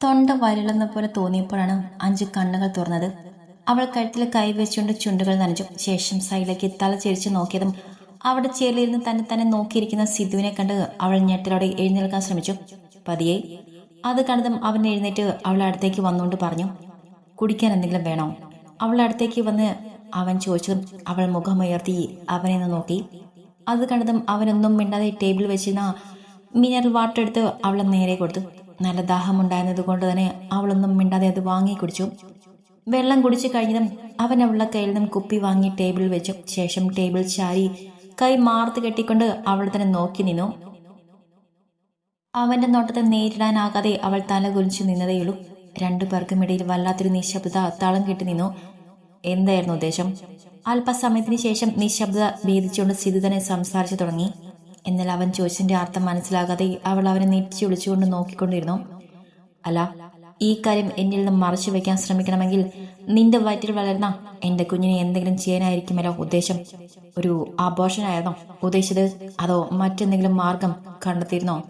തൊണ്ട വരളുന്ന പോലെ തോന്നിയപ്പോഴാണ് അഞ്ച് കണ്ണുകൾ തുറന്നത്. അവൾ കഴുത്തിൽ കൈവച്ചുകൊണ്ട് ചുണ്ടുകൾ നനച്ചു. ശേഷം സൈഡിലേക്ക് തല ചെരിച്ചു നോക്കിയതും അവിടെ ചേർന്നിരുന്ന് തന്നെ തന്നെ നോക്കിയിരിക്കുന്ന സിദ്ധുവിനെ കണ്ട് അവൾ ഞെട്ടലോടെ എഴുന്നേൽക്കാൻ ശ്രമിച്ചു. പതിയെ? അത് കണ്ടതും അവൻ എഴുന്നേറ്റ് അവളുടെ അടുത്തേക്ക് വന്നുകൊണ്ട് പറഞ്ഞു കുടിക്കാൻ എന്തെങ്കിലും വേണോ? അവളുടെ അടുത്തേക്ക് വന്ന് അവൻ ചോദിച്ചതും അവൾ മുഖമുയർത്തി അവനെ നോക്കി. അത് കണ്ടതും അവനൊന്നും മിണ്ടാതെ ടേബിൾ വെച്ചിരുന്ന മിനറൽ വാട്ടർ എടുത്ത് അവളെ നേരെ കൊടുത്തു. നല്ല ദാഹമുണ്ടായിരുന്നത് കൊണ്ട് തന്നെ അവളൊന്നും മിണ്ടാതെ അത് വാങ്ങി കുടിച്ചു. വെള്ളം കുടിച്ചു കഴിഞ്ഞതും അവൻ അവളുടെ കയ്യിൽ നിന്നും കുപ്പി വാങ്ങി ടേബിൾ വെച്ചു. ശേഷം ടേബിൾ ചാരി കൈ മാർത്ത് കെട്ടിക്കൊണ്ട് അവൾ തന്നെ നോക്കി നിന്നു. അവന്റെ നോട്ടത്തെ നേരിടാനാകാതെ അവൾ തല കുലിച്ചു നിന്നതേയുള്ളൂ. രണ്ടു പേർക്കും ഇടയിൽ വല്ലാത്തൊരു നിശബ്ദത തളം കെട്ടി നിന്നു. എന്തായിരുന്നു ഉദ്ദേശം? അല്പസമയത്തിന് ശേഷം നിശബ്ദത ഭേദിച്ചുകൊണ്ട് സ്ഥിതി തന്നെ സംസാരിച്ചു തുടങ്ങി. എന്നാൽ അവൻ ചോദിച്ചതിന്റെ അർത്ഥം മനസ്സിലാകാതെ അവൾ അവനെ നെറ്റി വിളിച്ചുകൊണ്ട് നോക്കിക്കൊണ്ടിരുന്നു. അല്ല ഈ കാര്യം എന്നിൽ നിന്ന് മറച്ചു വെക്കാൻ ശ്രമിക്കണമെങ്കിൽ നിന്റെ വയറ്റിൽ വളരുന്ന എന്റെ കുഞ്ഞിനെ എന്തെങ്കിലും ചെയ്യാനായിരിക്കുമല്ലോ ഉദ്ദേശം. ഒരു ആഘോഷനായിരുന്നോ ഉദ്ദേശിച്ചത് അതോ മറ്റെന്തെങ്കിലും മാർഗം കണ്ടെത്തിയിരുന്നോ?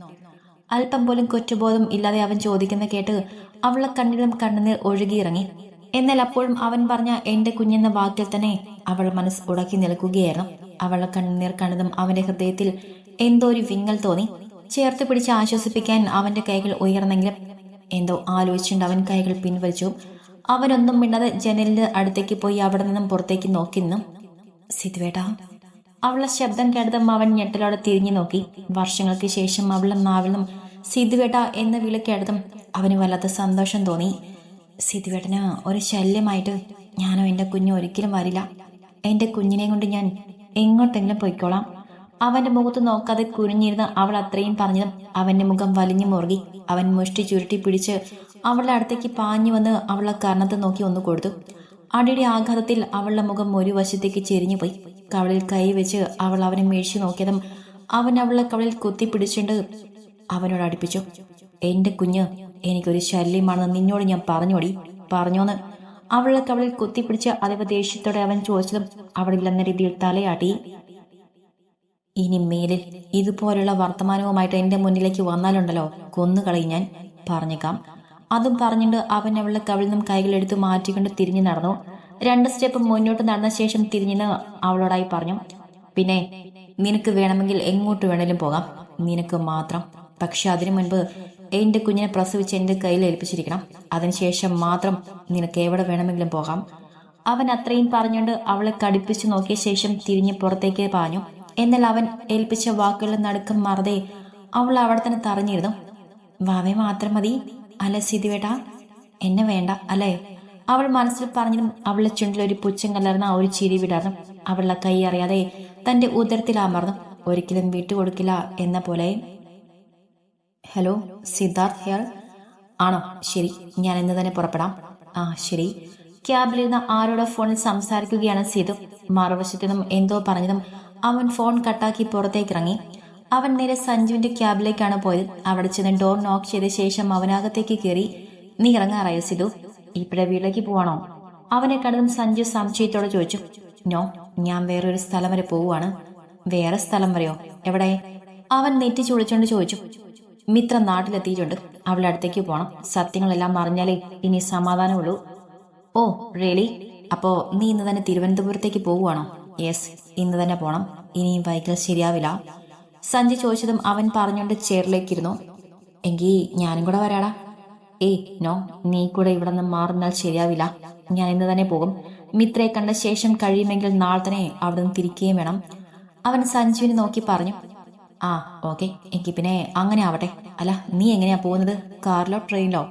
അല്പം പോലും കുറ്റബോധം ഇല്ലാതെ അവൻ ചോദിക്കുന്ന കേട്ട് അവളെ കണ്ണിലും കണ്ണുനീർ ഒഴുകിയിറങ്ങി. എന്നാൽ അപ്പോഴും അവൻ പറഞ്ഞ എന്റെ കുഞ്ഞെന്ന വാക്കിൽ തന്നെ അവൾ മനസ്സ് ഉടക്കി നിൽക്കുകയായിരുന്നു. അവളെ കണ്ണുനീർ കണ്ടതും അവന്റെ ഹൃദയത്തിൽ എന്തോ ഒരു വിങ്ങൽ തോന്നി. ചേർത്ത് പിടിച്ച് ആശ്വസിപ്പിക്കാൻ അവന്റെ കൈകൾ ഉയർന്നെങ്കിലും എന്തോ ആലോചിച്ചുകൊണ്ട് അവൻ കൈകൾ പിൻവലിച്ചു. അവനൊന്നും മിണ്ടാതെ ജനലിന് അടുത്തേക്ക് പോയി അവിടെ നിന്നും പുറത്തേക്ക് നോക്കി നിന്നു. സിധുവേട്ടാ അവളുടെ ശബ്ദം കേട്ടതും അവൻ ഞെട്ടലോടെ തിരിഞ്ഞു നോക്കി. വർഷങ്ങൾക്ക് ശേഷം അവളുടെ നാവിലും സിദ്ധുവേട്ട എന്ന് വിളി കേട്ടതും അവന് വല്ലാത്ത സന്തോഷം തോന്നി. സിധുവേട്ടന് ഒരു ശല്യമായിട്ട് ഞാനോ എന്റെ കുഞ്ഞു ഒരിക്കലും വരില്ല. എന്റെ കുഞ്ഞിനെ കൊണ്ട് ഞാൻ എങ്ങോട്ടെങ്കിലും പോയിക്കോളാം. അവന്റെ മുഖത്ത് നോക്കാതെ കുനിഞ്ഞിരുന്ന് അവൾ അത്രയും പറഞ്ഞതും അവന്റെ മുഖം വലിഞ്ഞു മുറുകി. അവൻ മുഷ്ടി ചുരുട്ടി പിടിച്ച് അവളുടെ അടുത്തേക്ക് പാഞ്ഞു വന്ന് അവളെ കർണത്ത് നോക്കി ഒന്ന് കൊടുത്തു. അടിയുടെ ആഘാതത്തിൽ അവളുടെ മുഖം ഒരു വശത്തേക്ക് ചെരിഞ്ഞു പോയി. കവളിൽ കൈ വെച്ച് അവൾ അവനെ മേഴിച്ചു നോക്കിയതും അവൻ അവളെ കവളിൽ കുത്തി പിടിച്ചുകൊണ്ട് അവനോട് അടുപ്പിച്ചു. എന്റെ കുഞ്ഞ് എനിക്കൊരു ശല്യമാണെന്ന് നിന്നോട് ഞാൻ പറഞ്ഞോടി. പറഞ്ഞോന്ന്. അവളുടെ കവളിൽ കുത്തിപ്പിടിച്ച് അതേവ ദേഷ്യത്തോടെ അവൻ ചോദിച്ചതും അവളില്ലെന്ന രീതിയിൽ തലയാട്ടി. ഇനി മേലിൽ ഇതുപോലുള്ള വർത്തമാനവുമായിട്ട് എന്റെ മുന്നിലേക്ക് വന്നാലുണ്ടല്ലോ? കൊന്നുകളയും ഞാൻ പറഞ്ഞേക്കാം. അതും പറഞ്ഞിട്ട് അവൻ അവളുടെ കവിളിൽ നിന്നും കൈകളെടുത്ത് മാറ്റിക്കൊണ്ട് തിരിഞ്ഞു നടന്നു. രണ്ട് സ്റ്റെപ്പ് മുന്നോട്ട് നടന്ന ശേഷം തിരിഞ്ഞെന്ന് അവളോടായി പറഞ്ഞു പിന്നെ നിനക്ക് വേണമെങ്കിൽ എങ്ങോട്ട് വേണേലും പോകാം. നിനക്ക് മാത്രം. പക്ഷെ അതിനു മുൻപ് എന്റെ കുഞ്ഞിനെ പ്രസവിച്ച് എന്റെ കയ്യിൽ ഏൽപ്പിച്ചിരിക്കണം. അതിനുശേഷം മാത്രം നിനക്ക് എവിടെ വേണമെങ്കിലും പോകാം. അവൻ അത്രയും പറഞ്ഞുകൊണ്ട് അവളെ കടിപ്പിച്ചു നോക്കിയ ശേഷം തിരിഞ്ഞ് പുറത്തേക്ക് പാഞ്ഞു. എന്നാൽ അവൻ ഏൽപ്പിച്ച വാക്കുകളുടെ നടുക്കം മറതെ അവൾ അവിടെ തന്നെ തറഞ്ഞിരുന്നു. വാവേ മാത്രം മതി. അല്ല സിതിവേട്ടാ എന്നെ വേണ്ട അല്ലേ? അവൾ മനസ്സിൽ പറഞ്ഞതും അവളുടെ ചുണ്ടിൽ ഒരു പുച്ഛം കലർന്ന ഒരു ചിരി വിടർന്നു. അവളുടെ കൈ അറിയാതെ തന്റെ ഉദരത്തിൽ അമർന്നു. ഒരിക്കലും വിട്ടുകൊടുക്കില്ല എന്ന പോലെ. ഹലോ സിദ്ധാർത്ഥ് ഹെയർ ആണോ? ശരി ഞാൻ ഇന്ന് തന്നെ പുറപ്പെടാം. ആ ശരി. ക്യാബിലിരുന്ന ആരോടോ ഫോണിൽ സംസാരിക്കുകയാണ് സീതു മറുവശത്തു നിന്നും എന്തോ പറഞ്ഞതും അവൻ ഫോൺ കട്ടാക്കി പുറത്തേക്ക് ഇറങ്ങി അവൻ നേരെ സഞ്ജുവിന്റെ ക്യാബിലേക്കാണ് പോയത്. അവിടെ ചെന്ന് ഡോർ നോക്ക് ചെയ്ത ശേഷം അവനകത്തേക്ക് കയറി നീ ഇറങ്ങാറായോ സിധു? ഇപ്പഴേ വീട്ടിലേക്ക് പോവാണോ? അവനെ കണ്ടതും സഞ്ജു സംശയത്തോടെ ചോദിച്ചു നോ ഞാൻ വേറൊരു സ്ഥലം വരെ പോവുകയാണ്. വേറെ സ്ഥലം വരെയോ? എവിടെ? അവൻ നെറ്റി ചുളിച്ചോണ്ട് ചോദിച്ചു മിത്ര നാട്ടിലെത്തിയിട്ടുണ്ട്. അവളുടെ അടുത്തേക്ക് പോണം. സത്യങ്ങളെല്ലാം അറിഞ്ഞാലേ ഇനി സമാധാനമുള്ളൂ. Oh really? അപ്പോ നീ ഇന്ന് തന്നെ തിരുവനന്തപുരത്തേക്ക് പോവുകയാണോ? യെസ്. ഇന്ന് തന്നെ പോണം. ഇനിയും വൈകൽ ശരിയാവില്ല. സഞ്ജി ചോദിച്ചതും അവൻ പറഞ്ഞുകൊണ്ട് ചെയറിലേക്കിരുന്നു. എങ്കി ഞാനും കൂടെ വരാടാ. ഏയ് നോ നീ കൂടെ ഇവിടെ നിന്ന് മാറുന്നാൽ ശരിയാവില്ല. ഞാൻ ഇന്ന് തന്നെ പോകും. മിത്രയെ കണ്ട ശേഷം കഴിയുമെങ്കിൽ നാളെ തന്നെ അവിടെ നിന്ന് തിരിക്കുകയും വേണം. അവൻ സഞ്ജുവിനെ നോക്കി പറഞ്ഞു. ആ ഓക്കെ. എനിക്ക് പിന്നെ അങ്ങനെ ആവട്ടെ. അല്ല നീ എങ്ങനെയാ പോകുന്നത്? കാറിലോ ട്രെയിനിലോ?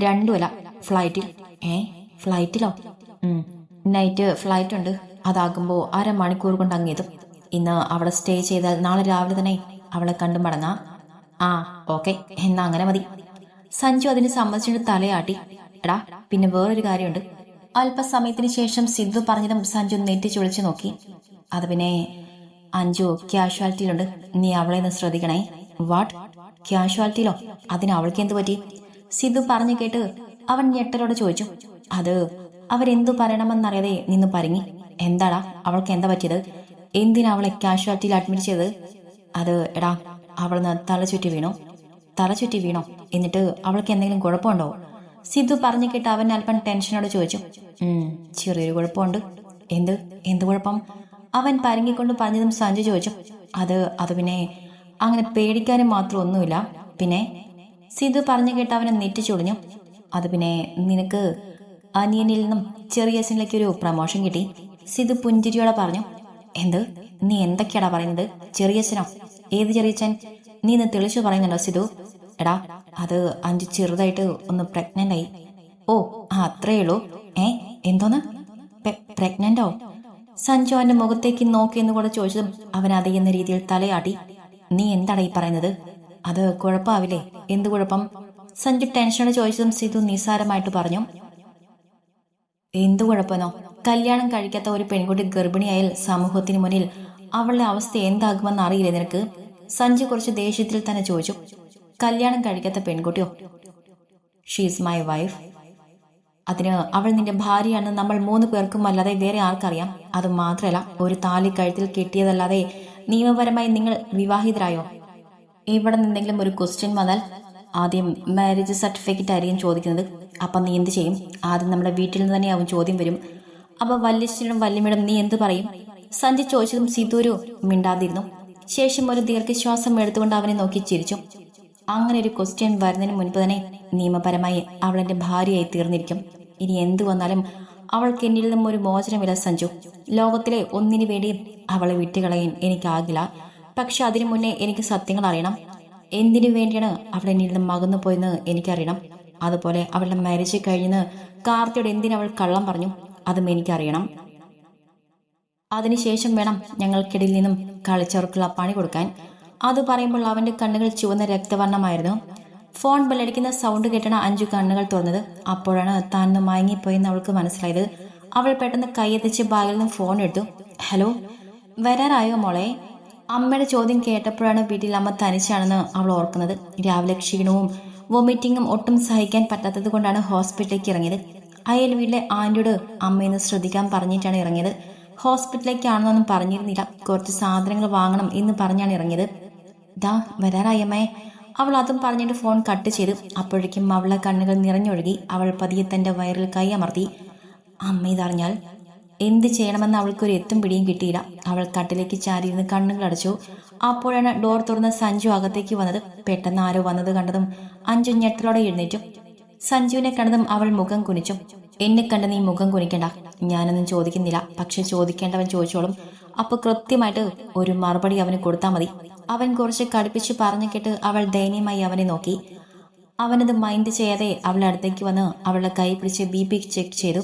രണ്ടുമല്ല ഫ്ലൈറ്റിൽ. ഏ ഫ്ലൈറ്റിലോ? നൈറ്റ് ഫ്ലൈറ്റ് ഉണ്ട് അതാകുമ്പോൾ അരമണിക്കൂർ കൊണ്ട് അങ്ങെത്തും ഇന്ന് അവിടെ സ്റ്റേ ചെയ്താൽ നാളെ രാവിലെ തന്നെ അവളെ കണ്ടു മടങ്ങാം. ആ ഓക്കെ എന്നാ അങ്ങനെ മതി. സഞ്ജു അതിന് സമ്മതിച്ചിട്ട് തലയാട്ടി. എടാ പിന്നെ വേറൊരു കാര്യമുണ്ട്. അല്പസമയത്തിന് ശേഷം സിദ്ധു പറഞ്ഞതും സഞ്ജു നെറ്റി ചുളിച്ചു നോക്കി. അത് പിന്നെ അഞ്ജു ക്യാഷ്വാലിറ്റിയിലുണ്ട് നീ അവളെ ഒന്ന് ശ്രദ്ധിക്കണേ. വാട്ട് ക്യാഷ്വാലിറ്റിയിലോ അതിന് അവൾക്ക് എന്ത് പറ്റി? സിദ്ധു പറഞ്ഞു കേട്ട് അവൻ ഞെട്ടലോടെ ചോദിച്ചു. അത് അവരെന്തു പറയണമെന്നറിയാതെ നിന്ന് പരിങ്ങി. എന്താടാ? അവൾക്ക് എന്താ പറ്റിയത്? എന്തിനാ അവളെ കാഷ്വാലിറ്റിയിൽ അഡ്മിറ്റ് ചെയ്തത്? അത് എടാ അവളെന്ന് തല ചുറ്റി വീണു. തല ചുറ്റി വീണോ? എന്നിട്ട് അവൾക്ക് എന്തെങ്കിലും കുഴപ്പമുണ്ടോ? സിദ്ധു പറഞ്ഞു കേട്ട് അവൻ അല്പം ടെൻഷനോടെ ചോദിച്ചു. "ഉം, ചെറിയൊരു കുഴപ്പമുണ്ട്. എന്ത്? എന്ത് കുഴപ്പം? അവൻ പരങ്ങിക്കൊണ്ട് പറഞ്ഞതും സഞ്ജു ചോദിച്ചു. അത് അത് പിന്നെ അങ്ങനെ പേടിക്കാനും മാത്രം ഒന്നുമില്ല. പിന്നെ സിദ്ധു പറഞ്ഞു കേട്ട് അവനെ നെറ്റി ചൊളിഞ്ഞു അത് പിന്നെ നിനക്ക് അനിയനിൽ നിന്നും ചെറിയ അച്ഛനിലേക്ക് ഒരു പ്രമോഷൻ കിട്ടി. സിദ്ധു പുഞ്ചിരിയോടെ പറഞ്ഞു എന്ത്? നീ എന്തൊക്കെയാടാ പറയുന്നത്? ചെറിയച്ഛനോ ഏത് ചെറിയച്ഛൻ നീ ഇന്ന് തെളിച്ചു പറയുന്നുണ്ടോ സിധു എടാ അത് അഞ്ച് ചെറുതായിട്ട് ഒന്ന് പ്രഗ്നന്റ് ആയി. ഓ ആ അത്രേ ഉള്ളൂ? ഏ എന്തോന്ന്? പ്രഗ്നന്റോ സഞ്ജു അവന്റെ മുഖത്തേക്ക് നോക്കിയെന്ന് കൂടെ ചോദിച്ചതും അവൻ അറിയുന്ന രീതിയിൽ തലയാടി നീ എന്താടാ ഈ പറയുന്നത്? അത് കുഴപ്പമാവില്ലേ? എന്ത് കുഴപ്പം? സഞ്ജു ടെൻഷനോടെ ചോദിച്ചതും സിധു നിസ്സാരമായിട്ട് പറഞ്ഞു. എന്തു കുഴപ്പനോ കല്യാണം കഴിക്കാത്ത ഒരു പെൺകുട്ടി ഗർഭിണിയായാൽ സമൂഹത്തിന് മുന്നിൽ അവളുടെ അവസ്ഥ എന്താകുമെന്ന് അറിയില്ല നിനക്ക്? സഞ്ജു കുറച്ച് ദേഷ്യത്തിൽ തന്നെ ചോദിച്ചു. കല്യാണം കഴിക്കാത്ത പെൺകുട്ടിയോ? ഷീസ് മൈ വൈഫ് അതിന് അവൾ നിന്റെ ഭാര്യയാണ് നമ്മൾ മൂന്ന് പേർക്കും അല്ലാതെ വേറെ ആർക്കറിയാം. അത് മാത്രമല്ല ഒരു താലി കഴുത്തിൽ കിട്ടിയതല്ലാതെ നിയമപരമായി നിങ്ങൾ വിവാഹിതരായോ? ഇവിടെ നിന്നെങ്കിലും ഒരു ക്വസ്റ്റ്യൻ വന്നാൽ ആദ്യം മാരേജ് സർട്ടിഫിക്കറ്റ് ആയിരിക്കും ചോദിക്കുന്നത്. അപ്പം നീ എന്ത് ചെയ്യും? ആദ്യം നമ്മുടെ വീട്ടിൽ നിന്ന് തന്നെ ആവും ചോദ്യം വരും. അപ്പൊ വല്യശ്ശനും വല്യമ്മയുടെ നീ എന്ത് പറയും? സഞ്ജയ് ചോദിച്ചതും സീതൂരു മിണ്ടാതിരുന്നു. ശേഷം ഒരു ദീർഘശ്വാസം എടുത്തുകൊണ്ട് അവനെ നോക്കി ചിരിച്ചു. അങ്ങനെ ഒരു ക്വസ്റ്റ്യൻ വരുന്നതിന് മുൻപ് തന്നെ നിയമപരമായി അവൾ എന്റെ ഭാര്യയായി തീർന്നിരിക്കും. ഇനി എന്തു വന്നാലും അവൾക്ക് എന്നിൽ നിന്നും ഒരു മോചനമില്ല സഞ്ജു. ലോകത്തിലെ ഒന്നിനു വേണ്ടി അവളെ വിട്ടുകളയാൻ എനിക്കാകില്ല. പക്ഷെ അതിനു മുന്നേ എനിക്ക് സത്യങ്ങൾ അറിയണം. എന്തിനു വേണ്ടിയാണ് അവൾ എന്നിൽ നിന്നും മകന്നു പോയെന്ന് എനിക്കറിയണം. അതുപോലെ അവളുടെ മാരേജ് കഴിഞ്ഞെന്ന് കാർത്തിയോട് എന്തിനവൾ കള്ളം പറഞ്ഞു? അതും എനിക്കറിയണം. അതിനുശേഷം വേണം ഞങ്ങൾക്കിടയിൽ നിന്നും കളിച്ചവർക്കുള്ള പണി കൊടുക്കാൻ. അത് പറയുമ്പോൾ അവന്റെ കണ്ണുകൾ ചുവന്ന രക്തവർണമായിരുന്നു. ഫോൺ ബെല്ലടിക്കുന്ന സൗണ്ട് കേട്ടണ അഞ്ചു കണ്ണുകൾ തുറന്നത്. അപ്പോഴാണ് താൻ മയങ്ങിപ്പോയെന്ന് അവൾക്ക് മനസ്സിലായത്. അവൾ പെട്ടെന്ന് കൈയെത്തിച്ച് ബാഗിൽ നിന്ന് ഫോൺ എടുത്തു. ഹലോ വരാറായോ മോളെ? അമ്മയുടെ ചോദ്യം കേട്ടപ്പോഴാണ് വീട്ടിൽ അമ്മ തനിച്ചാണെന്ന് അവൾ ഓർക്കുന്നത്. രാവിലെ ക്ഷീണവും വൊമിറ്റിങ്ങും ഒട്ടും സഹിക്കാൻ പറ്റാത്തത് കൊണ്ടാണ് ഹോസ്പിറ്റലിലേക്ക് ഇറങ്ങിയത്. അയൽ വീട്ടിലെ ആന്റിയോട് അമ്മയെന്ന് ശ്രദ്ധിക്കാൻ പറഞ്ഞിട്ടാണ് ഇറങ്ങിയത്. ഹോസ്പിറ്റലിലേക്കാണെന്നൊന്നും പറഞ്ഞിരുന്നില്ല. കുറച്ച് സാധനങ്ങൾ വാങ്ങണം എന്ന് പറഞ്ഞാണ് ഇറങ്ങിയത്. ദാ വരാറായമ്മേ അവൾ അതും പറഞ്ഞിട്ട് ഫോൺ കട്ട് ചെയ്തു. അപ്പോഴേക്കും അവളെ കണ്ണുകൾ നിറഞ്ഞൊഴുകി അവൾ പതിയെ തന്റെ വയറിൽ കൈ അമർത്തി. അമ്മ ഇതറിഞ്ഞാൽ എന്ത് ചെയ്യണമെന്ന് അവൾക്കൊരു എത്തും പിടിയും കിട്ടിയില്ല. അവൾ കട്ടിലേക്ക് ചാരിയിരുന്ന് കണ്ണുകൾ അടച്ചു. അപ്പോഴാണ് ഡോർ തുറന്ന് സഞ്ജു അകത്തേക്ക് വന്നത്. പെട്ടെന്ന് ആരോ വന്നത് കണ്ടതും അഞ്ചു ഞെട്ടലോടെ എഴുന്നേറ്റു. സഞ്ജുവിനെ കണ്ടതും അവൾ മുഖം കുനിച്ചു. എന്നെ കണ്ട് നീ മുഖം കുനിക്കണ്ട. ഞാനൊന്നും ചോദിക്കുന്നില്ല. പക്ഷെ ചോദിക്കേണ്ടവൻ ചോദിച്ചോളും. അപ്പൊ കൃത്യമായിട്ട് ഒരു മറുപടി അവന് കൊടുത്താൽ മതി. അവൻ കുറച്ച് കടുപ്പിച്ച് പറഞ്ഞു കേട്ട് അവൾ ദയനീയമായി അവനെ നോക്കി. അവനത് മൈൻഡ് ചെയ്യാതെ അവളുടെ അടുത്തേക്ക് വന്ന് അവളുടെ കൈ പിടിച്ച് ബി പി ചെക്ക് ചെയ്തു.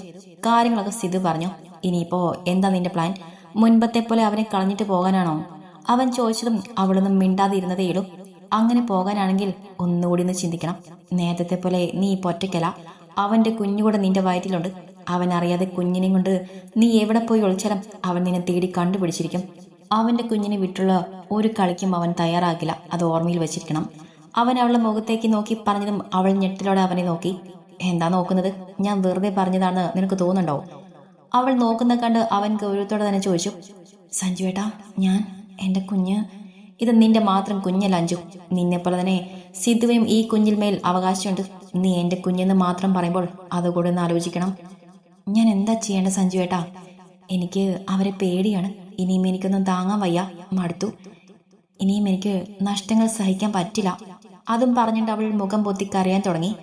കാര്യങ്ങളൊക്കെ സിധു പറഞ്ഞു. ഇനിയിപ്പോ എന്താ നിന്റെ പ്ലാൻ മുൻപത്തെ പോലെ അവനെ കളഞ്ഞിട്ട് പോകാനാണോ? അവൻ ചോദിച്ചതും അവളൊന്നും മിണ്ടാതെ ഇരുന്നതേയുള്ളൂ അങ്ങനെ പോകാനാണെങ്കിൽ ഒന്നുകൂടി ഒന്ന് ചിന്തിക്കണം. നേരത്തെ പോലെ നീ ഇപ്പൊ ഒറ്റയ്ക്കല്ല. അവന്റെ കുഞ്ഞുകൂടെ നിന്റെ വയറ്റിലുണ്ട്. അവൻ അറിയാതെ കുഞ്ഞിനെ കൊണ്ട് നീ എവിടെ പോയി ഒളിച്ചാലും അവൻ നിന്നെ തേടി കണ്ടുപിടിച്ചിരിക്കും. അവന്റെ കുഞ്ഞിനെ വിട്ടുള്ള ഒരു കളിക്കും അവൻ തയ്യാറാകില്ല. അത് ഓർമ്മയിൽ വെച്ചിരിക്കണം. അവൻ അവളുടെ മുഖത്തേക്ക് നോക്കി പറഞ്ഞതും അവൾ ഞെട്ടിലോടെ അവനെ നോക്കി. എന്താ നോക്കുന്നത്? ഞാൻ വെറുതെ പറഞ്ഞതാണ് നിനക്ക് തോന്നുന്നുണ്ടോ? അവൾ നോക്കുന്ന കണ്ട് അവൻ ഗൗരവത്തോടെ തന്നെ ചോദിച്ചു. സഞ്ജു ഏട്ടാ ഞാൻ എന്റെ കുഞ്ഞ് ഇത് നിന്റെ മാത്രം കുഞ്ഞലഞ്ചു നിന്നെപ്പോലെ തന്നെ സിദ്ധുവയും ഈ കുഞ്ഞിൽമേൽ അവകാശമുണ്ട്. നീ എന്റെ കുഞ്ഞെന്ന് മാത്രം പറയുമ്പോൾ അതുകൂടെ ഒന്ന് ആലോചിക്കണം. ഞാൻ എന്താ ചെയ്യേണ്ട സഞ്ജു ഏട്ടാ? എനിക്ക് അവരെ പേടിയാണ്. ഇനിയും എനിക്കൊന്നും താങ്ങാൻ വയ്യ. മടുത്തു. ഇനിയും എനിക്ക് നഷ്ടങ്ങൾ സഹിക്കാൻ പറ്റില്ല. അതും പറഞ്ഞിട്ട് അവൾ മുഖം പൊത്തി കരയാൻ തുടങ്ങി.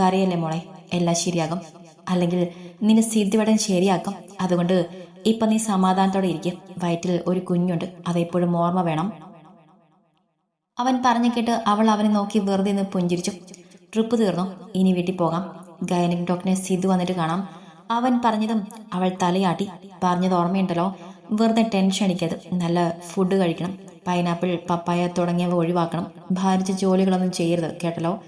കരയല്ലേ മോളെ? എല്ലാം ശരിയാകും. അല്ലെങ്കിൽ നിന്റെ സ്ഥിതിവടൻ ശരിയാക്കും. അതുകൊണ്ട് ഇപ്പൊ നീ സമാധാനത്തോടെ ഇരിക്കും. വയറ്റിൽ ഒരു കുഞ്ഞുണ്ട്. അതെപ്പോഴും ഓർമ്മ വേണം. അവൻ പറഞ്ഞു കേട്ട് അവൾ അവനെ നോക്കി വെറുതെ നിന്ന് പുഞ്ചിരിച്ചു. ട്രിപ്പ് തീർന്നു? ഇനി വീട്ടിൽ പോകാം. ഗൈനക് ഡോക്ടറെ സിദ്ധു വന്നിട്ട് കാണാം. അവൻ പറഞ്ഞതും അവൾ തലയാട്ടി. പറഞ്ഞത് ഓർമ്മയുണ്ടല്ലോ. വെറുതെ ടെൻഷൻ അടിക്കരുത്. നല്ല ഫുഡ് കഴിക്കണം. പൈനാപ്പിൾ പപ്പായ തുടങ്ങിയവ ഒഴിവാക്കണം. ഭാരിച്ച ജോലികളൊന്നും ചെയ്യരുത് കേട്ടല്ലോ?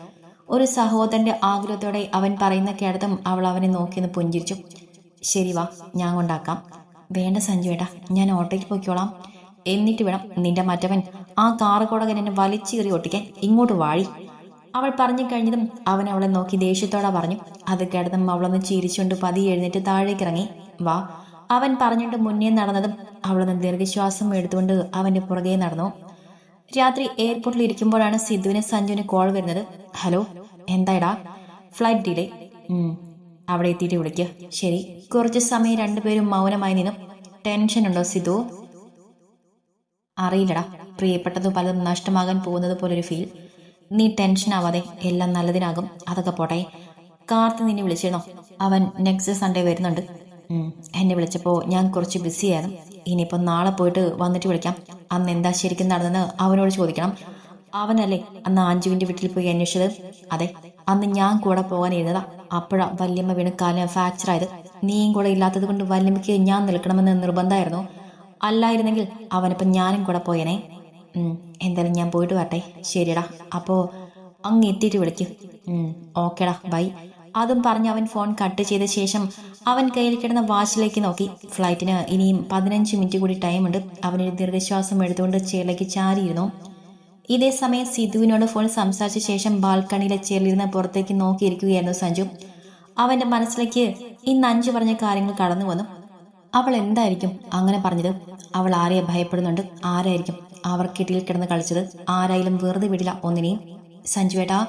ഒരു സഹോദരന്റെ ആഗ്രഹത്തോടെ അവൻ പറയുന്ന കേട്ടതും അവൾ അവനെ നോക്കിയെന്ന് പുഞ്ചിരിച്ചു. ശരി വാ ഞാൻ കൊണ്ടാക്കാം. വേണ്ട സഞ്ജു ഏട്ടാ ഞാൻ ഓട്ടോയ്ക്ക് പോയിക്കോളാം. എന്നിട്ട് വേണം നിന്റെ മറ്റവൻ ആ കാറ് കൊടകൻ എന്നെ വലിച്ചേറി ഒട്ടിക്കാൻ ഇങ്ങോട്ട് വാഴി അവൾ പറഞ്ഞു കഴിഞ്ഞതും അവൻ അവളെ നോക്കി ദേഷ്യത്തോടെ പറഞ്ഞു അത് കേട്ടതും അവളൊന്ന് ചിരിച്ചുകൊണ്ട് പതി എഴുന്നേറ്റ് താഴേക്ക് ഇറങ്ങി. വാ. അവൻ പറഞ്ഞിട്ട് മുന്നേ നടന്നതും അവളൊന്ന് ദീർഘശ്വാസം എടുത്തുകൊണ്ട് അവന്റെ പുറകെ നടന്നു. രാത്രി എയർപോർട്ടിൽ ഇരിക്കുമ്പോഴാണ് സിദ്ധുവിന് സഞ്ജുവിന് കോൾ വരുന്നത്. ഹലോ എന്തായടാ? Flight delay? അവിടെ എത്തിയിട്ട് വിളിക്കുക ശരി. കുറച്ച് സമയം രണ്ടുപേരും മൗനമായി നിന്നു. ടെൻഷൻ ഉണ്ടോ സിദ്ധു? അറിയില്ലടാ. പ്രിയപ്പെട്ടത് പലതും നഷ്ടമാകാൻ പോകുന്നത് പോലൊരു ഫീൽ നീ ടെൻഷൻ ആവാതെ എല്ലാം നല്ലതിനാകും. അതൊക്കെ പോട്ടെ. കാർത്ത് നിന്നെ വിളിച്ചിരുന്നോ? അവൻ നെക്സ്റ്റ് സൺഡേ വരുന്നുണ്ട്. എന്നെ വിളിച്ചപ്പോൾ ഞാൻ കുറച്ച് ബിസിയായിരുന്നു ഇനിയിപ്പോൾ നാളെ പോയിട്ട് വന്നിട്ട് വിളിക്കാം. അന്ന് എന്താ ശരിക്കും നടന്നെന്ന് അവനോട് ചോദിക്കണം. അവനല്ലേ അന്ന് ആഞ്ജുവിന്റെ വീട്ടിൽ പോയി അന്വേഷിച്ചത്? അതെ അന്ന് ഞാൻ കൂടെ പോകാൻ ഇരുന്നതാ അപ്പോഴാ വല്യമ്മ വീണ് കാലം ഫ്രാക്ചർ ആയത്. നീയും കൂടെ ഇല്ലാത്തത് കൊണ്ട് വല്യമ്മയ്ക്ക് ഞാൻ നിൽക്കണമെന്ന് നിർബന്ധമായിരുന്നു. അല്ലായിരുന്നെങ്കിൽ അവനിപ്പം ഞാനും കൂടെ പോയനെ. എന്തായാലും ഞാൻ പോയിട്ട് വരട്ടെ. ശരിടാ അപ്പോ അങ്ങ് എത്തിയിട്ട് വിളിക്കും. ഓക്കേടാ. ബൈ. അതും പറഞ്ഞ് അവൻ ഫോൺ കട്ട് ചെയ്ത ശേഷം അവൻ കയ്യിൽ കിടന്ന വാച്ചിലേക്ക് നോക്കി. ഫ്ലൈറ്റിന് ഇനിയും പതിനഞ്ച് മിനിറ്റ് കൂടി ടൈമുണ്ട്. അവനൊരു ദീർഘശ്വാസം എടുത്തുകൊണ്ട് ചെയറിലേക്ക് ചാരിയിരുന്നു. ഇതേ സമയം സിധുവിനോട് ഫോൺ സംസാരിച്ച ശേഷം ബാൽക്കണിയിലെ ചെയറിലിരുന്ന് പുറത്തേക്ക് നോക്കിയിരിക്കുകയായിരുന്നു സഞ്ജു. അവന്റെ മനസ്സിലേക്ക് ഇന്ന് അഞ്ചു പറഞ്ഞ കാര്യങ്ങൾ കടന്നു വന്നു അവൾ എന്തായിരിക്കും അങ്ങനെ പറഞ്ഞത്? അവൾ ആരെയെ ഭയപ്പെടുന്നുണ്ട്? ആരായിരിക്കും? അവർ കിടന്ന് കളിച്ചത് ആരായാലും വെറുതെ വിടില്ല ഒന്നിനെയും. സഞ്ജുവേട്ടാ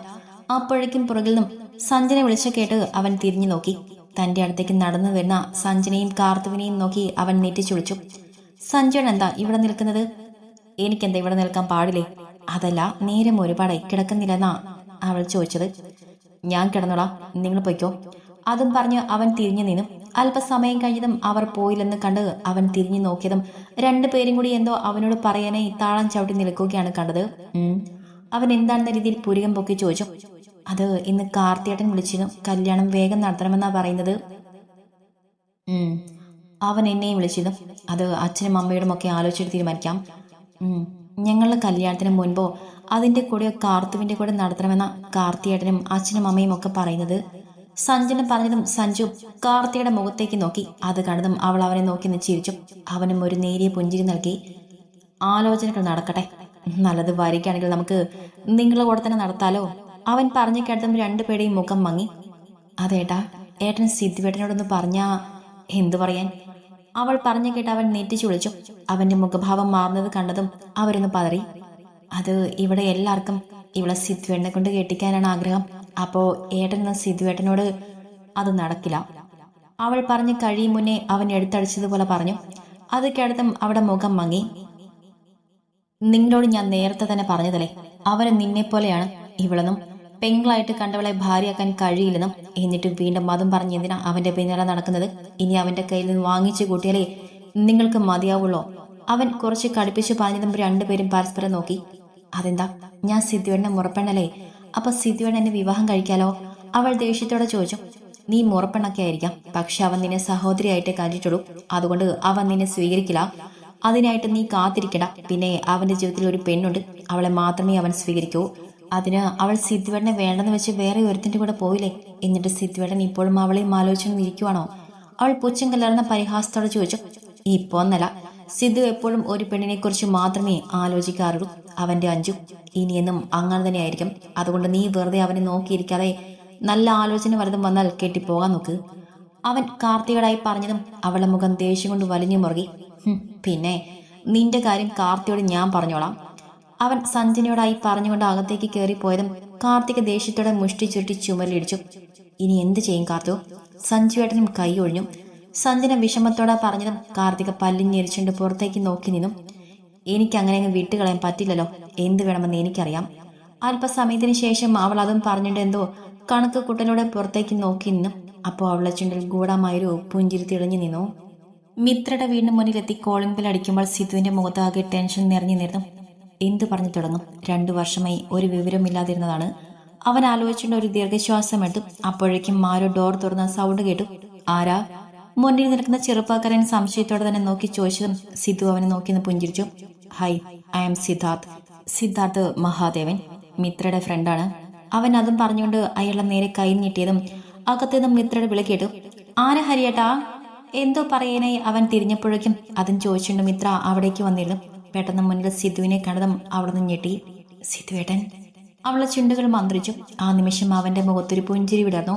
അപ്പോഴേക്കും പുറകിൽ നിന്നും സഞ്ജനെ വിളിച്ച കേട്ട് അവൻ തിരിഞ്ഞു നോക്കി. തന്റെ അടുത്തേക്ക് നടന്നു വരുന്ന സഞ്ജനെയും കാർത്തുവിനെയും നോക്കി അവൻ നെറ്റിച്ചു വിളിച്ചു സഞ്ജുവൻ എന്താ ഇവിടെ നിൽക്കുന്നത്? എനിക്കെന്താ ഇവിടെ നിൽക്കാൻ പാടില്ലേ? അതല്ല നേരം ഒരുപാടായി കിടക്കുന്നില്ലെന്നാ അവൾ ചോദിച്ചത്. ഞാൻ കിടന്നോളാം നിങ്ങൾ പൊയ്ക്കോ. അതും പറഞ്ഞ് അവൻ തിരിഞ്ഞു നിന്നു. അല്പസമയം കഴിഞ്ഞതും അവർ പോയില്ലെന്ന് കണ്ട് അവൻ തിരിഞ്ഞു നോക്കിയതും രണ്ടുപേരും കൂടി എന്തോ അവനോട് പറയാനായി താളം ചവിട്ടി നിൽക്കുകയാണ് കണ്ടത്. അവൻ എന്താണെന്ന രീതിയിൽ പുരികം പൊക്കി ചോദിച്ചു. അത് ഇന്ന് കാർത്തിയേട്ടൻ വിളിച്ചിരുന്നു. കല്യാണം വേഗം നടത്തണമെന്നാ പറയുന്നത്. അവൻ എന്നെയും വിളിച്ചിരുന്നു. അത് അച്ഛനും അമ്മയോടും ഒക്കെ ആലോചിച്ചിട്ട് തീരുമാനിക്കാം. ഞങ്ങളുടെ കല്യാണത്തിന് മുൻപോ അതിന്റെ കൂടെയോ കാർത്തുവിന്റെ കൂടെ നടത്തണമെന്ന കാർത്തിയേട്ടനും അച്ഛനും അമ്മയും ഒക്കെ പറയുന്നത്. സഞ്ജന പറഞ്ഞതും സഞ്ജു കാർത്തിയുടെ മുഖത്തേക്ക് നോക്കി. അത് കണ്ടതും അവൾ അവനെ നോക്കി നിന്ന് ചിരിച്ചു. അവനും ഒരു നേരിയ പുഞ്ചിരി നൽകി. ആലോചനകൾ നടക്കട്ടെ. നല്ലത് വരികയാണെങ്കിൽ നമുക്ക് നിങ്ങളുടെ കൂടെ തന്നെ നടത്താലോ? അവൻ പറഞ്ഞു കേട്ടതും രണ്ടുപേരുടെയും മുഖം മങ്ങി. അതേട്ടാ ഏട്ടൻ സിദ്ധുവേട്ടനോടൊന്ന് പറഞ്ഞാ എന്തു പറയാൻ? അവൾ പറഞ്ഞു കേട്ട് അവൻ നെറ്റിച്ചു വിളിച്ചു അവന്റെ മുഖഭാവം മാറുന്നത് കണ്ടതും അവരൊന്ന് പതറി. അത് ഇവിടെ എല്ലാവർക്കും ഇവളെ സിദ്ധുവേട്ടനെ കൊണ്ട് കെട്ടിക്കാനാണ് ആഗ്രഹം. അപ്പോ ഏട്ടന് സിദ്ധുവേട്ടനോട് അത് നടക്കില്ല. അവൾ പറഞ്ഞു കഴിയും മുന്നേ അവൻ എടുത്തടിച്ചതുപോലെ പറഞ്ഞു. അത് കേടത്തും അവിടെ മുഖം മങ്ങി. നിങ്ങളോട് ഞാൻ നേരത്തെ തന്നെ പറഞ്ഞതല്ലേ? അവന് നിന്നെ പോലെയാണ് ഇവളെന്നും. പെങ്ങളായിട്ട് കണ്ടവളെ ഭാര്യയാക്കാൻ കഴിയില്ലെന്നും. എന്നിട്ട് വീണ്ടും മതം പറഞ്ഞ് എന്തിനാ അവന്റെ പിന്നാലെ നടക്കുന്നത്? ഇനി അവന്റെ കയ്യിൽ നിന്ന് വാങ്ങിച്ചു കൂട്ടിയാലേ നിങ്ങൾക്ക് മതിയാവുള്ളോ? അവൻ കുറച്ച് കടുപ്പിച്ച് പറഞ്ഞതും രണ്ടുപേരും പരസ്പരം നോക്കി. അതെന്താ? ഞാൻ സിദ്ധുവേണ്ണെ മുറപ്പെണ്ണല്ലേ? അപ്പൊ സിദ്ധുവേണ്ണ എന്നെ വിവാഹം കഴിക്കാലോ? അവൾ ദേഷ്യത്തോടെ ചോദിച്ചു. നീ മുറപ്പെണ്ണൊക്കെ ആയിരിക്കാം. പക്ഷെ അവൻ നിന്നെ സഹോദരിയായിട്ട് കണ്ടിട്ടുള്ളൂ. അതുകൊണ്ട് അവൻ നിന്നെ സ്വീകരിക്കില്ല. അതിനായിട്ട് നീ കാത്തിരിക്കട പിന്നെ അവന്റെ ജീവിതത്തിൽ ഒരു പെണ്ണുണ്ട്. അവളെ മാത്രമേ അവൻ സ്വീകരിക്കൂ. അതിന് അവൾ സിദ്ധുവേടനെ വേണ്ടെന്ന് വെച്ച് വേറെ ഒരുത്തിന്റെ കൂടെ പോയില്ലേ? എന്നിട്ട് സിദ്ധുവേടൻ ഇപ്പോഴും അവളെയും ആലോചിച്ചു ഇരിക്കുവാണോ? അവൾ പുച്ഛം കലർന്ന പരിഹാസത്തോടെ ചോദിച്ചു. ഇപ്പോ ഒന്നല്ല. സിദ്ധു എപ്പോഴും ഒരു പെണ്ണിനെ കുറിച്ച് മാത്രമേ ആലോചിക്കാറുള്ളൂ. അവന്റെ അഞ്ചു ഇനിയെന്നും അങ്ങനെ തന്നെ ആയിരിക്കും അതുകൊണ്ട് നീ വെറുതെ അവനെ നോക്കിയിരിക്കാതെ നല്ല ആലോചന വലതും വന്നാൽ കെട്ടിപ്പോകാൻ നോക്ക്. അവൻ കാർത്തികടായി പറഞ്ഞതും അവളുടെ മുഖം ദേഷ്യം കൊണ്ട് വലിഞ്ഞു മുറുകി. പിന്നെ നിന്റെ കാര്യം കാർത്തിയോട് ഞാൻ പറഞ്ഞോളാം. അവൻ സഞ്ജനയോടായി പറഞ്ഞുകൊണ്ട് അകത്തേക്ക് കയറിപ്പോയതും കാർത്തിക ദേഷ്യത്തോടെ മുഷ്ടി ചുരുട്ടി ചുമലിടിച്ചു ഇനി എന്ത് ചെയ്യും കാർത്തു? സഞ്ജുവേട്ടനും കൈ ഒഴിഞ്ഞു. സഞ്ജന വിഷമത്തോടെ പറഞ്ഞതും കാർത്തിക പല്ലിഞ്ഞെരിച്ചുകൊണ്ട് പുറത്തേക്ക് നോക്കി നിന്നു എനിക്ക് അങ്ങനെ അങ്ങ് വിട്ടുകളയാൻ പറ്റില്ലല്ലോ. എന്ത് വേണമെന്ന് എനിക്കറിയാം. അല്പസമയത്തിന് ശേഷം അവൾ അതും പറഞ്ഞിട്ട് എന്തോ കണക്ക് കുട്ടനോടെ പുറത്തേക്ക് നോക്കി നിന്നു അപ്പോൾ അവളെ ചുണ്ടിൽ ഗൂഢമായൊരു പുഞ്ചിരി തെളിഞ്ഞു നിന്നു. മിത്രയുടെ വീടിന് മുന്നിലെത്തി കോളിംഗ് ബെൽ അടിക്കുമ്പോൾ സിധുവിന്റെ മുഖത്താകെ ടെൻഷൻ നിറഞ്ഞു നിന്നു എന്തു പറഞ്ഞു തുടങ്ങും? രണ്ടു വർഷമായി ഒരു വിവരമില്ലാതിരുന്നതാണ്. അവൻ ആലോചിച്ചുകൊണ്ട് ഒരു ദീർഘശ്വാസം എടുത്തു അപ്പോഴേക്കും മാരോ ഡോർ തുറന്ന സൗണ്ട് കേട്ടു. ആരാ? മുന്നിൽ നിൽക്കുന്ന ചെറുപ്പക്കാരൻ സംശയത്തോടെ തന്നെ നോക്കി ചോദിച്ചതും സിദ്ധു അവനെ നോക്കി നിന്ന് പുഞ്ചിരിച്ചു. Hi I'm Siddharth Siddharth Mahadevan മിത്രയുടെ ഫ്രണ്ടാണ് അവൻ അതും പറഞ്ഞുകൊണ്ട് അയാളെ നേരെ കൈ നീട്ടിയതും അകത്തുനിന്നും മിത്രയുടെ വിളിക്കേട്ടു ആന ഹരിയേട്ടാ എന്തോ പറയാനായി അവൻ തിരിഞ്ഞപ്പോഴേക്കും അതും ചോദിച്ചുകൊണ്ട് മിത്ര അവിടേക്ക് വന്നിരുന്നു. പെട്ടെന്ന് മുന്നിൽ സിദ്ധുവിനെ കണ്ടതും അവിടെ നിന്ന് ഞെട്ടി സിദ്ധുവേട്ടൻ അവളെ ചുണ്ടുകൾ മന്ത്രിച്ചു. ആ നിമിഷം അവന്റെ മുഖത്തൊരു പുഞ്ചിരി വിടർന്നു.